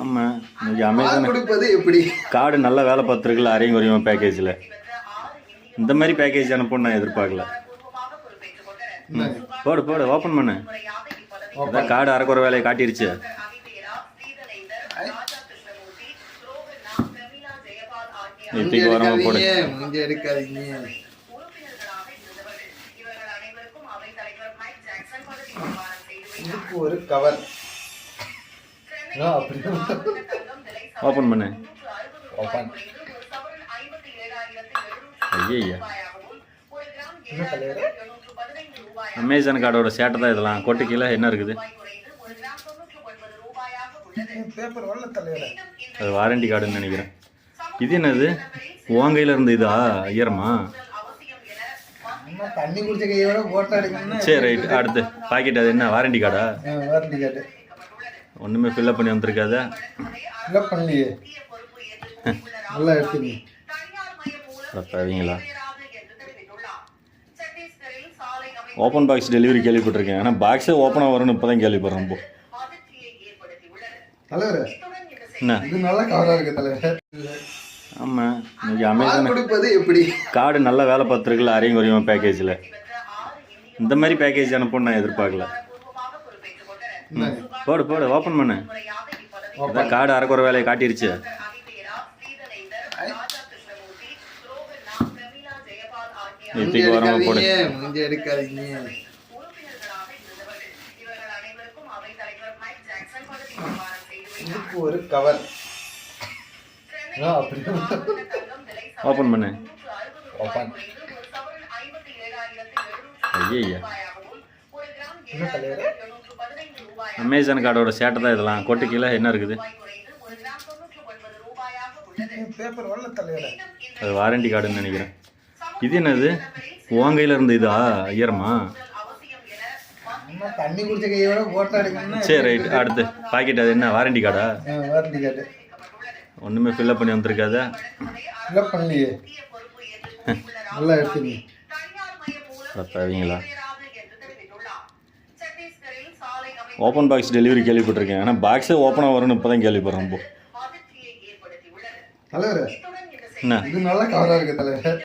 ஆமாம் இன்னைக்கு அமேசான் கொடுப்பது எப்படி? கார்டு நல்லா வேலை பார்த்துருக்குல்ல அரையும் குறையும் பேக்கேஜில் இந்த மாதிரி பேக்கேஜ் அனுப்புன்னு நான் எதிர்பார்க்கல. ம். போடு போடு ஓப்பன் பண்ணு. அதான் கார்டு அரைக்குறை வேலையை காட்டிருச்சு. இப்படிக்கு வராம போடு. ஒரு கவர் ஓப்பன் பண்ணு. ஓப்பன் ஐயா அமேசான் கார்டோட சேட்டை தான் இதெல்லாம். கொட்டு கீழே என்ன இருக்குது? அது வாரண்டி கார்டுன்னு நினைக்கிறேன். இது என்னது? உன் கையில் இருந்து இதா? எடுக்கணும்னா சரி ரைட் அடுத்து. பாக்கெட் அது என்ன? வாரண்டி கார்டா வாரண்டி கார்டு ஒன்றுமே ஃபில்அப் பண்ணி வந்திருக்காத. ஃபில்அப் பண்ணலையே. நல்லா எடுத்துங்க பாவீங்களா ஓப்பன் பாக்ஸ் டெலிவரி கேள்விப்பட்டிருக்கேன். ஆனால் பாக்ஸே ஓப்பனாக வரும்னு இப்போ தான் கேள்விப்படுறேன் இப்போ தலைவர் என்ன? இது நல்ல கவரா இருக்கு தலைவர். ஆமாம் இன்னைக்கு அமேசான் கொடுப்பது எப்படி? கார்டு நல்லா வேலை பார்த்துருக்குல்ல அரையும் குறையும் பேக்கேஜில் இந்த மாதிரி பேக்கேஜ் அனுப்புன்னு நான் எதிர்பார்க்கல. போடு போடு ஓப்பன் பண்ணு. அதான் கார்டு அரைக்குறை வேலையை காட்டிருச்சு. இப்படிக்கு வராம போடு. ஒரு கவர் அப்படி ஓப்பன் பண்ணு. ஓப்பன் ஐயா அமேசான் கார்டோட சேட்டை தான் இதெல்லாம். கொட்டு கீழே என்ன இருக்குது? அது வாரண்டி கார்டுன்னு நினைக்கிறேன். இது என்னது? உன் கையில் இருந்து இதா? ஐயரமா தண்ணி குடிச்ச கையோட போட்டோ சரி ரைட் அடுத்து. பாக்கெட் அது என்ன? வாரண்டி கார்டா வாரண்டி கார்டு ஒன்றுமே ஃபில்அப் பண்ணி வந்திருக்காத? பண்ணலையே. நல்லா எடுத்துங்க பாவீங்களா ஓப்பன் பாக்ஸ் டெலிவரி கேள்விப்பட்டிருக்கேன். ஆனால் பாக்ஸே ஓப்பனாக வரும்னு இப்போ தான் கேள்விப்படுறேன் இப்போ தலைவர் இது நல்ல கவரா இருக்கு தலைவர்.